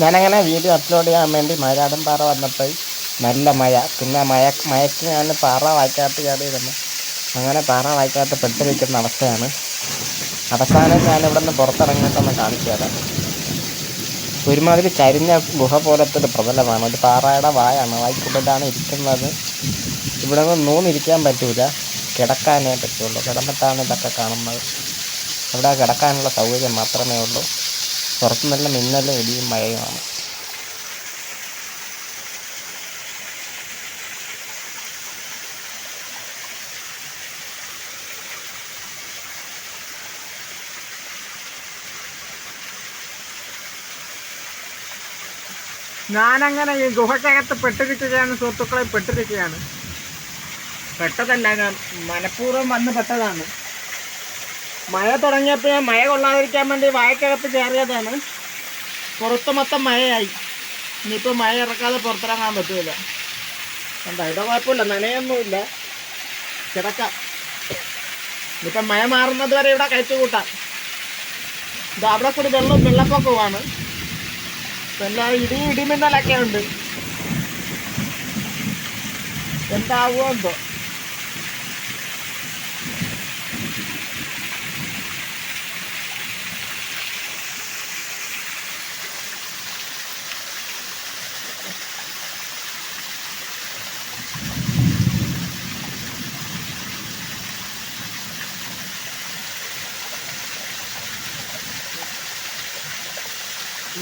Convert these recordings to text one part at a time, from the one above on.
ഞാനങ്ങനെ video upload ചെയ്യാൻ വേണ്ടി മഴാടൻ പാറ വന്നപ്പോൾ നല്ല മഴ. പിന്നെ മഴ മഴയ്ക്ക് ഞാൻ പാറ വായിക്കാത്ത കയറിയിരുന്നു. അങ്ങനെ പാറ വായിക്കാത്ത പെട്ട് നിൽക്കുന്ന അവസ്ഥയാണ്. അവസാനം ഞാൻ ഇവിടെ നിന്ന് പുറത്തിറങ്ങിയിട്ടൊന്ന് കാണിച്ചു തരാം. ഒരുമാതിരി ചരിഞ്ഞ ഗുഹ പോലത്തെ ഒരു പ്രതലമാണ്. ഒരു പാറയുടെ വായാണ് വായ്ക്കുള്ളിലാണ് ഇരിക്കുന്നത്. ഇവിടെ നിന്ന് നൂന്നിരിക്കാൻ പറ്റൂല. കിടക്കാനേ പറ്റുള്ളൂ. കിടന്നിട്ടാണ് ഇതൊക്കെ കാണുന്നത്. ഇവിടെ കിടക്കാനുള്ള സൗകര്യം മാത്രമേ ഉള്ളൂ. പുറത്ത് നല്ല മിന്നലും ഇടിയും മഴയുമാണ്. ഞാനങ്ങനെ ഈ ഗുഹക്കകത്ത് പെട്ടിരിക്കുകയാണ് സുഹൃത്തുക്കളെ പെട്ടിരിക്കുകയാണ്. പെട്ടതല്ല ഞാൻ മനഃപൂർവം വന്ന് പെട്ടതാണ്. മഴ തുടങ്ങിയപ്പോൾ ഞാൻ മഴ കൊള്ളാതിരിക്കാൻ വേണ്ടി വായക്കകത്ത് കയറിയതാണ്. പുറത്ത് മൊത്തം മഴയായി. ഇനിയിപ്പോൾ മഴ ഇറക്കാതെ പുറത്തിറങ്ങാൻ പറ്റില്ല എന്താ ഇവിടെ കുഴപ്പമില്ല നനയൊന്നുമില്ല. കിടക്കാം. ഇനിയിപ്പം മഴ മാറുന്നത് വരെ ഇവിടെ കഴിച്ചു കൂട്ടാം. ഇത് അവിടെ കൂടി വെള്ളം വെള്ളപ്പൊക്കമാണ് എല്ലാ ഇടി ഇടിമിന്നലൊക്കെ ഉണ്ട്. എന്താവുമോ എന്തോ.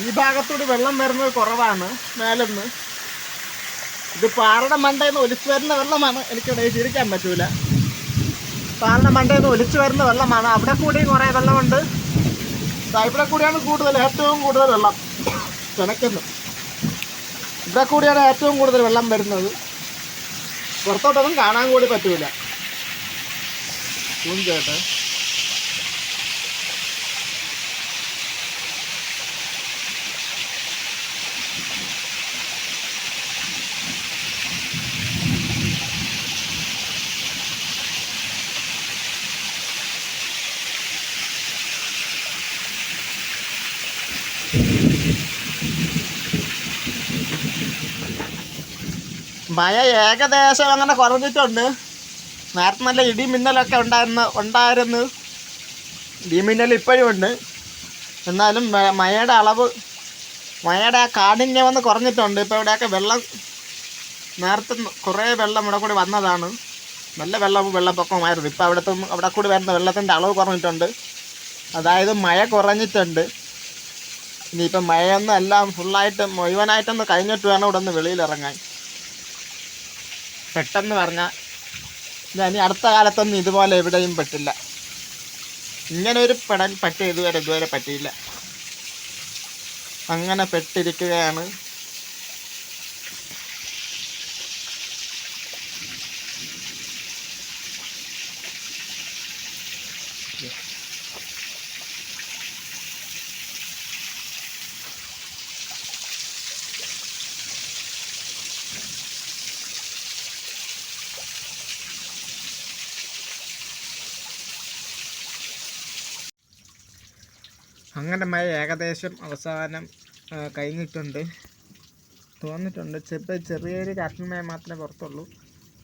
ഈ ഭാഗത്തൂടി വെള്ളം വരുന്നത് കുറവാണ് മേലെന്ന്. ഇത് പാറയുടെ മണ്ടയിൽ ഒലിച്ചു വരുന്ന വെള്ളമാണ്. എനിക്കിവിടെ ചിരിക്കാൻ പറ്റൂല. പാറയുടെ മണ്ടയിൽ ഒലിച്ചു വരുന്ന വെള്ളമാണ്. അവിടെ കൂടിയും കുറേ വെള്ളമുണ്ട്. ഇവിടെ കൂടിയാണ് കൂടുതൽ ഏറ്റവും കൂടുതൽ വെള്ളം ചെനക്കുന്നു ഇവിടെ കൂടിയാണ് ഏറ്റവും കൂടുതൽ വെള്ളം വരുന്നത്. പുറത്തോട്ടൊന്നും കാണാൻ കൂടി പറ്റൂല. സൂം മഴ ഏകദേശം അങ്ങനെ കുറഞ്ഞിട്ടുണ്ട് നേരത്തെ നല്ല ഇടി മിന്നലൊക്കെ ഉണ്ടായിരുന്നു ഉണ്ടായിരുന്നു. ഇടി മിന്നൽ ഇപ്പോഴും ഉണ്ട്. എന്നാലും മഴയുടെ അളവ് മഴയുടെ ആ കാഠിന്യം ഒന്ന് കുറഞ്ഞിട്ടുണ്ട്. ഇപ്പോൾ ഇവിടെയൊക്കെ വെള്ളം നേരത്തെ കുറേ വെള്ളം ഇവിടെ കൂടി വന്നതാണ്. നല്ല വെള്ളവും വെള്ളപ്പൊക്കമായിരുന്നു ഇപ്പോൾ അവിടുത്തെ അവിടെ കൂടി വരുന്ന വെള്ളത്തിന്റെ അളവ് കുറഞ്ഞിട്ടുണ്ട്. അതായത് മഴ കുറഞ്ഞിട്ടുണ്ട്. ഇനിയിപ്പം മഴയൊന്നും എല്ലാം ഫുള്ളായിട്ട് മുഴുവനായിട്ടൊന്ന് കഴിഞ്ഞിട്ട് വേണം ഇവിടെ നിന്ന് വെളിയിലിറങ്ങാൻ പെട്ടെന്ന് പറഞ്ഞാൽ ഞാൻ അടുത്ത കാലത്തൊന്നും ഇതുപോലെ എവിടെയും പെട്ടില്ല. ഇങ്ങനെ ഒരു പെടൽ പറ്റിയ ഇതുവരെ ഇതുവരെ പറ്റിയില്ല. അങ്ങനെ പെട്ടിരിക്കുകയാണ് അങ്ങനെ മഴ ഏകദേശം അവസാനം കഴിഞ്ഞിട്ടുണ്ട്. തോന്നിട്ടുണ്ട്. ചെറിയ ചെറിയൊരു കാറ്റിന് മഴ മാത്രമേ പുറത്തുള്ളൂ.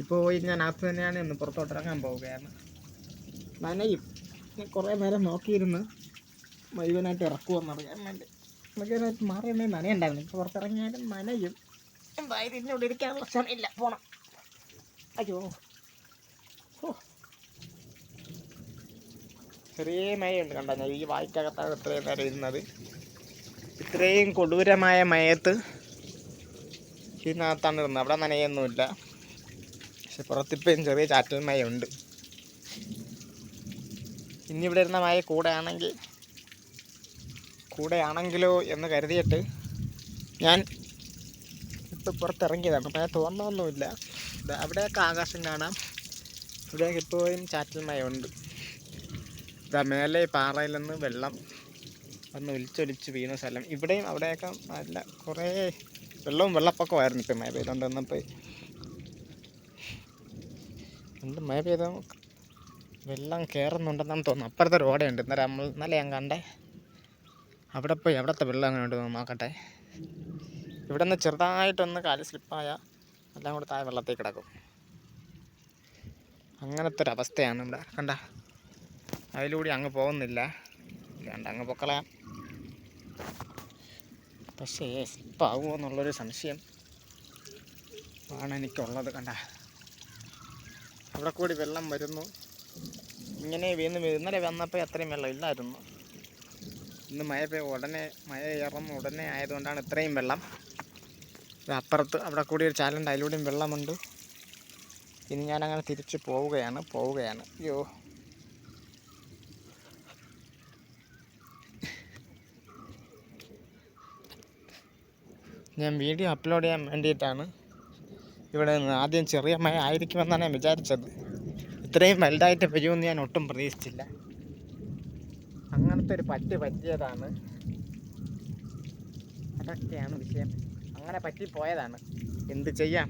ഇപ്പോൾ പോയി ഞാൻ അകത്ത് തന്നെയാണ് ഇന്ന് പുറത്തോട്ട് ഇറങ്ങാൻ പോവുകയാണ്. നനയും. ഞാൻ കുറേ നേരം നോക്കിയിരുന്ന്. മുഴുവനായിട്ട് ഇറക്കുമെന്നറിയാൻ വേണ്ടി. മുഴുവനായിട്ട് മാറിയുന്നേ നനയുണ്ടായിരുന്നു. ഇപ്പോൾ പുറത്തിറങ്ങിയാലും നനയും. എന്തായാലും ഇതിനുള്ളിൽ ഇരിക്കാനുള്ള സമയമില്ല. പോണം. അയ്യോ. ഓ. ചെറിയ മഴയുണ്ട് കണ്ട? ഞാൻ ഈ വായിക്കകത്താണ് ഇത്രയും നേരം ഇരുന്നത്. ഇത്രയും കൊടൂരമായ മയത്ത് ഇതിനകത്താണ് ഇരുന്നത്. അവിടെ നനയൊന്നുമില്ല. പക്ഷെ പുറത്തിപ്പം ചെറിയ ചാറ്റൽ മഴയുണ്ട് ഇനി ഇവിടെ ഇരുന്ന മയ കൂടെയാണെങ്കിൽ കൂടെയാണെങ്കിലോ എന്ന് കരുതിയിട്ട് ഞാൻ ഇപ്പോൾ പുറത്തിറങ്ങിയതാണ്. മഴ തോന്നൊന്നുമില്ല അവിടെയൊക്കെ ആകാശം കാണാം. ഇവിടെയൊക്കെ ഇപ്പോഴും ചാറ്റൽ മഴയുണ്ട് ഇതാ മേലെ പാറയിൽ നിന്ന് വെള്ളം വന്ന് ഒലിച്ചൊലിച്ച് വീണ സ്ഥലം. ഇവിടെയും അവിടെയൊക്കെ നല്ല കുറേ വെള്ളവും വെള്ളപ്പൊക്കമായിരുന്നു ഇപ്പം മഴ പെയ്തുകൊണ്ട് വന്നപ്പോൾ എന്ത് മഴ പെയ്ത വെള്ളം കയറുന്നുണ്ടെന്നാണ് തോന്നുന്നു. അപ്പുറത്തെ റോഡുണ്ട് ഇന്നലെ നമ്മൾ ഇന്നലെ ഞാൻ കണ്ടേ. അവിടെ പോയി എവിടത്തെ വെള്ളം അങ്ങനെ ഉണ്ട് നോക്കട്ടെ. ഇവിടെ നിന്ന് ചെറുതായിട്ടൊന്ന് കാൽ സ്ലിപ്പായ എല്ലാം കൂടെ താഴെ വെള്ളത്തിൽ കിടക്കും. അങ്ങനത്തെ ഒരവസ്ഥയാണ് ഇവിടെ. കണ്ട? അതിലൂടെ അങ്ങ് പോകുന്നില്ല. കണ്ട അങ്ങ് പൊക്കളയാം. പക്ഷേ സ്ലിപ്പാകുമോ എന്നുള്ളൊരു സംശയം ആണ് എനിക്കുള്ളത് കണ്ട. അവിടെ കൂടി വെള്ളം വരുന്നു. ഇങ്ങനെ വീണ് ഇന്നലെ വന്നപ്പോൾ അത്രയും വെള്ളം ഇല്ലായിരുന്നു. ഇന്ന് മഴ പെയ്യ ഉടനെ മഴ ഇറന്ന് ഉടനെ ആയതുകൊണ്ടാണ് ഇത്രയും വെള്ളം. അപ്പുറത്ത് അവിടെ കൂടി ഒരു ചാലുണ്ട്. അതിലൂടെയും വെള്ളമുണ്ട്. ഇനി ഞാനങ്ങനെ തിരിച്ച് പോവുകയാണ്. പോവുകയാണ്. അയ്യോ. ഞാൻ വീഡിയോ അപ്ലോഡ് ചെയ്യാൻ വേണ്ടിയിട്ടാണ് ഇവിടെ നിന്ന് ആദ്യം ചെറിയ മഴ ആയിരിക്കുമെന്നാണ് ഞാൻ വിചാരിച്ചത്. ഇത്രയും വലുതായിട്ട് വരുമെന്ന് ഞാൻ ഒട്ടും പ്രതീക്ഷിച്ചില്ല. അങ്ങനത്തെ ഒരു പറ്റി പറ്റിയതാണ്. അതൊക്കെയാണ് വിഷയം. അങ്ങനെ പറ്റിപ്പോയതാണ് എന്ത് ചെയ്യാം?